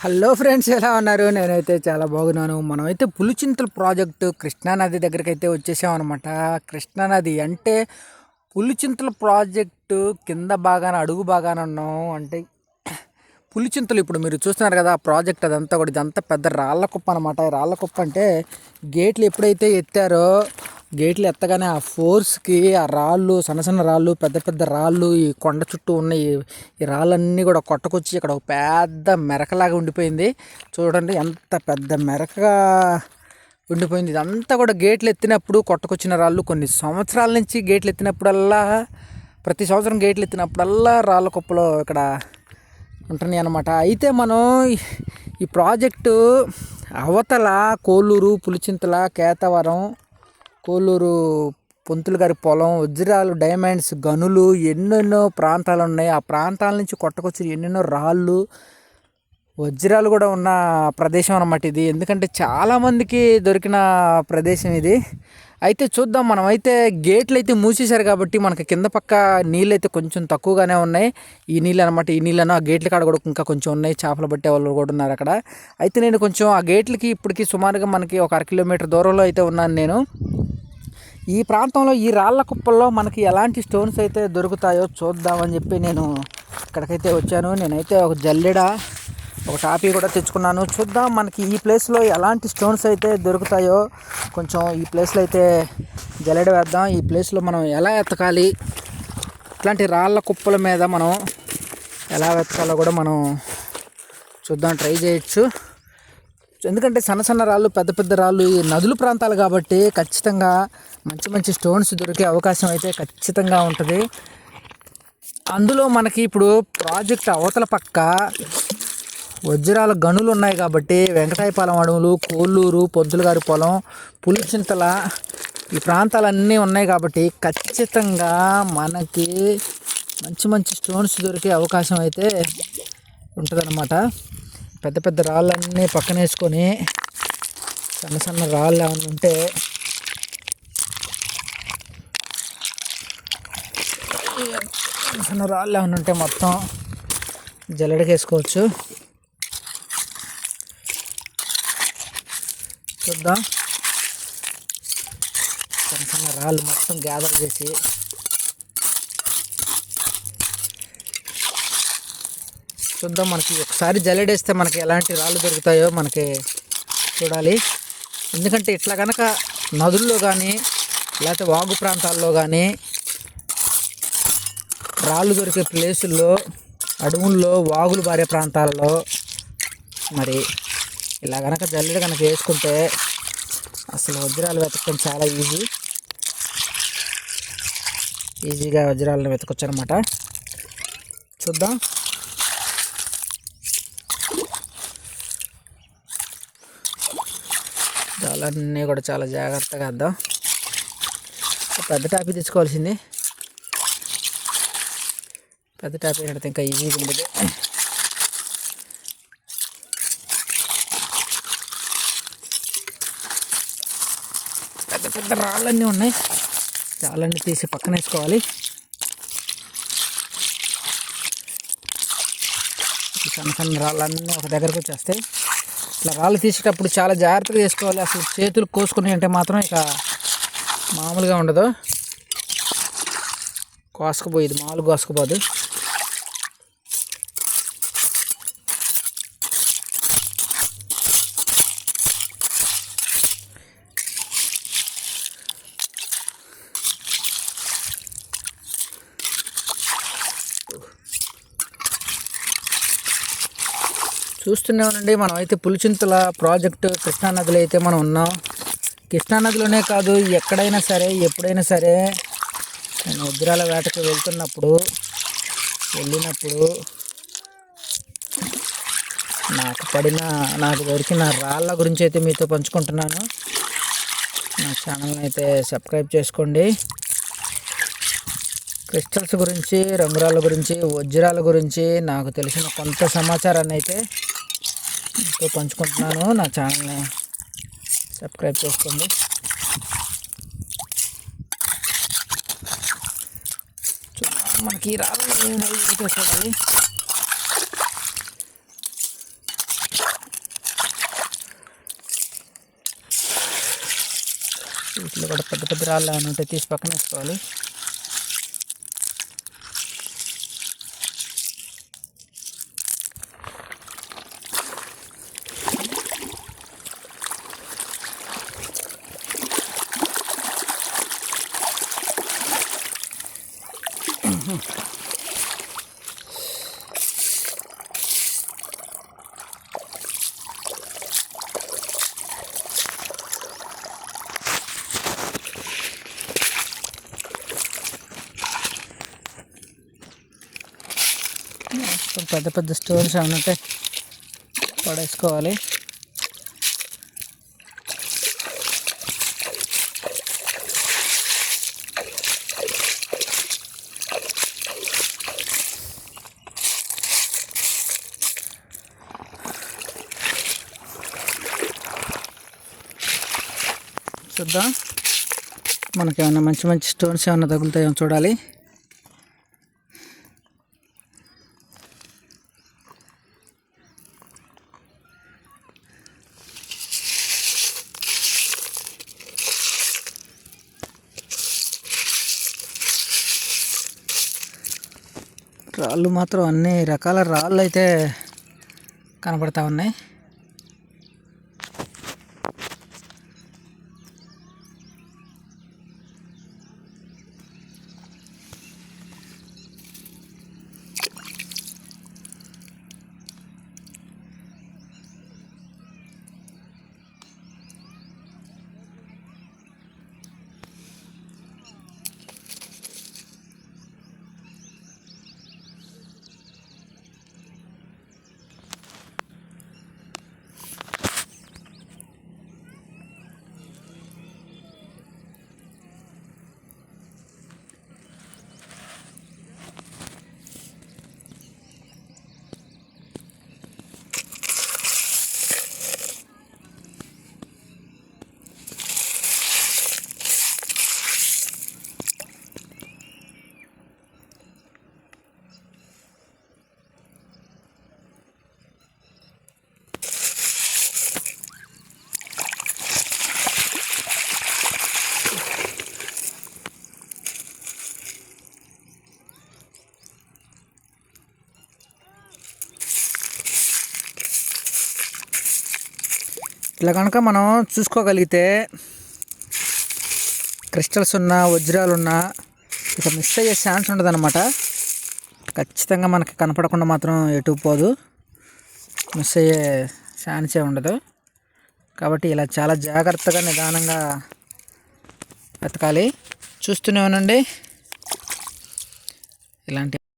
Hello friends ఎలా ఉన్నారు? నేనైతే చాలా బాగున్నాను. మనమైతే పులిచింతల ప్రాజెక్టు కృష్ణానది దగ్గరికి అయితే వచ్చేసామన్నమాట. కృష్ణానది అంటే పులిచింతల ప్రాజెక్టు కింద బాగాన అడుగు బాగాన ఉన్నాం. అంటే పులిచింతలు ఇప్పుడు మీరు చూస్తున్నారు కదా ఆ ప్రాజెక్ట్ అదంతా కూడా ఇదంతా పెద్ద రాళ్ళ కుప్ప అనమాట రాళ్ళ కుప్ప అంటే గేట్లు ఎప్పుడైతే ఎత్తారో గేట్లు ఎత్తగానే ఆ ఫోర్స్కి ఆ రాళ్ళు సన్న సన్న రాళ్ళు పెద్ద పెద్ద రాళ్ళు ఈ కొండ చుట్టూ ఉన్న ఈ రాళ్ళన్నీ కూడా కొట్టకొచ్చి ఇక్కడ ఒక పెద్ద మెరకలాగా ఉండిపోయింది. చూడండి ఎంత పెద్ద మెరకగా ఉండిపోయింది. ఇదంతా కూడా గేట్లు ఎత్తినప్పుడు కొట్టకొచ్చిన రాళ్ళు. కొన్ని సంవత్సరాల నుంచి గేట్లు ఎత్తినప్పుడల్లా ప్రతి సంవత్సరం గేట్లు ఎత్తినప్పుడల్లా రాళ్ళ కుప్పలో ఇక్కడ ఉంటున్నాయి అన్నమాట. అయితే మనం ఈ- ప్రాజెక్టు అవతల కోలూరు పులిచింతల కేతవరం పోలూరు పొంతులు గారి పొలం వజ్రాలు డైమండ్స్ గనులు ఎన్నెన్నో ప్రాంతాలు ఉన్నాయి ఆ ప్రాంతాల నుంచి కొట్టకొచ్చిన ఎన్నెన్నో రాళ్ళు వజ్రాలు కూడా ఉన్న ప్రదేశం అన్నమాట ఇది. ఎందుకంటే చాలామందికి దొరికిన ప్రదేశం ఇది. అయితే చూద్దాం మనం అయితే గేట్లు అయితే మూసేశారు కాబట్టి మనకి కింద పక్క నీళ్ళు అయితే కొంచెం తక్కువగానే ఉన్నాయి. ఈ నీళ్ళు అనమాట ఈ నీళ్ళను ఆ గేట్ల కాడ కూడా ఇంకా కొంచెం ఉన్నాయి. చేపలు పట్టే వాళ్ళు కూడా ఉన్నారు అక్కడ. అయితే నేను కొంచెం ఆ గేట్లకి ఇప్పటికి సుమారుగా మనకి ఒక అర కిలోమీటర్ దూరంలో అయితే ఉన్నాను నేను. ఈ ప్రాంతంలో ఈ రాళ్ళ కుప్పల్లో మనకి ఎలాంటి స్టోన్స్ అయితే దొరుకుతాయో చూద్దామని చెప్పి నేను ఇక్కడికైతే వచ్చాను. నేనైతే ఒక జల్లెడ ఒక టాపీ కూడా తెచ్చుకున్నాను. చూద్దాం మనకి ఈ ప్లేస్లో ఎలాంటి స్టోన్స్ అయితే దొరుకుతాయో కొంచెం ఈ ప్లేస్లో అయితే జల్లెడ వేద్దాం. ఈ ప్లేస్లో మనం ఎలా ఎత్తకాలి ఇట్లాంటి రాళ్ళ కుప్పల మీద మనం ఎలా వెతకాలో కూడా మనం చూద్దాం ట్రై చేయొచ్చు. ఎందుకంటే సన్న సన్న రాళ్ళు పెద్ద పెద్ద రాళ్ళు ఈ నదుల ప్రాంతాలు కాబట్టి ఖచ్చితంగా మంచి మంచి స్టోన్స్ దొరికే అవకాశం అయితే ఖచ్చితంగా ఉంటుంది. అందులో మనకి ఇప్పుడు ప్రాజెక్ట్ అవతల పక్క వజ్రాల గనులు ఉన్నాయి కాబట్టి వెంకటాయపాలెం అడవులు కోల్లూరు పొద్దులగారి పొలం పులిచింతల ఈ ప్రాంతాలన్నీ ఉన్నాయి కాబట్టి ఖచ్చితంగా మనకి మంచి మంచి స్టోన్స్ దొరికే అవకాశం అయితే ఉంటుందన్నమాట. పెద్ద పెద్ద రాళ్ళన్నీ పక్కన వేసుకొని సన్న సన్న రాళ్ళు ఏమైనా ఉంటే సన్న సన్న రాళ్ళు ఏమైనా ఉంటే మొత్తం జల్లడికేసుకోవచ్చు. చూద్దాం. సన్న సన్న రాళ్ళు మొత్తం గ్యాదర్ చేసి చూద్దాం మనకి ఒకసారి జల్లెడేస్తే మనకి ఎలాంటి రాళ్ళు దొరుకుతాయో మనకి చూడాలి. ఎందుకంటే ఇట్లా కనుక నదుల్లో కానీ లేకపోతే వాగు ప్రాంతాల్లో కానీ రాళ్ళు దొరికే ప్లేసుల్లో అడవుల్లో వాగులు బారే ప్రాంతాల్లో మరి ఇలా కనుక జల్లెడ కనుక వేసుకుంటే అసలు వజ్రాలు వెతకడం చాలా ఈజీ. ఈజీగా వజ్రాలను వెతకొచ్చు అనమాట చూద్దాం. జాలన్నీ కూడా చాలా జాగ్రత్తగా అద్దాం. పెద్ద టాపీ తెచ్చుకోవాల్సింది పెద్ద టాపీ కడితే ఇంకా ఈజీగా ఉండదు. పెద్ద పెద్ద రాళ్ళన్నీ ఉన్నాయి. రాళ్ళన్నీ తీసి పక్కన వేసుకోవాలి. సన్న సన్న రాళ్ళన్నీ ఒక దగ్గరకు వచ్చేస్తాయి. ఇట్లా రాళ్ళు తీసేటప్పుడు చాలా జాగ్రత్తగా చేసుకోవాలి అసలు చేతులు కోసుకుని అంటే మాత్రం ఇక మామూలుగా ఉండదు. కోసుకుపోయేది మామూలు కోసుకుపోదు. చూస్తున్నామండి మనం అయితే పులిచింతల ప్రాజెక్టు కృష్ణానదిలో అయితే మనం ఉన్నాం. కృష్ణానదిలోనే కాదు ఎక్కడైనా సరే ఎప్పుడైనా సరే నేను వజ్రాల వేటకు వెళ్తున్నప్పుడు వెళ్ళినప్పుడు నాకు పడిన నాకు దొరికిన రాళ్ళ గురించి అయితే మీతో పంచుకుంటున్నాను. నా ఛానల్ని అయితే సబ్స్క్రైబ్ చేసుకోండి. క్రిస్టల్స్ గురించి రంగురాల గురించి వజ్రాల గురించి నాకు తెలిసిన కొంత సమాచారాన్ని అయితే ఇంకో పంచుకుంటున్నాను నా ఛానల్ని సబ్స్క్రైబ్ చేసుకోండి. మనకి రావాలి వీటిలో కూడా పెద్ద పెద్ద రాళ్ళు ఏమైనా ఉంటే తీసి పక్కన వేసుకోవాలి. పెద్ద పెద్ద స్టోన్స్ ఏమైనా ఉంటే పడేసుకోవాలి. చూద్దాం. మనకి ఏమైనా మంచి మంచి స్టోన్స్ ఏమైనా తగులుతాయో చూడాలి. రాళ్ళు మాత్రం అన్ని రకాల రాళ్ళు అయితే కనపడతా ఉన్నాయి. ఇట్లా కనుక మనం చూసుకోగలిగితే క్రిస్టల్స్ ఉన్నా వజ్రాలు ఉన్నా ఇక మిస్ అయ్యే ఛాన్స్ ఉండదన్నమాట. ఖచ్చితంగా మనకి కనపడకుండా మాత్రం ఎటు పోదు. మిస్ అయ్యే ఛాన్సే ఉండదు. కాబట్టి ఇలా చాలా జాగ్రత్తగా నిదానంగా వెతకాలి చూస్తూనే ఉండండి. ఇలాంటి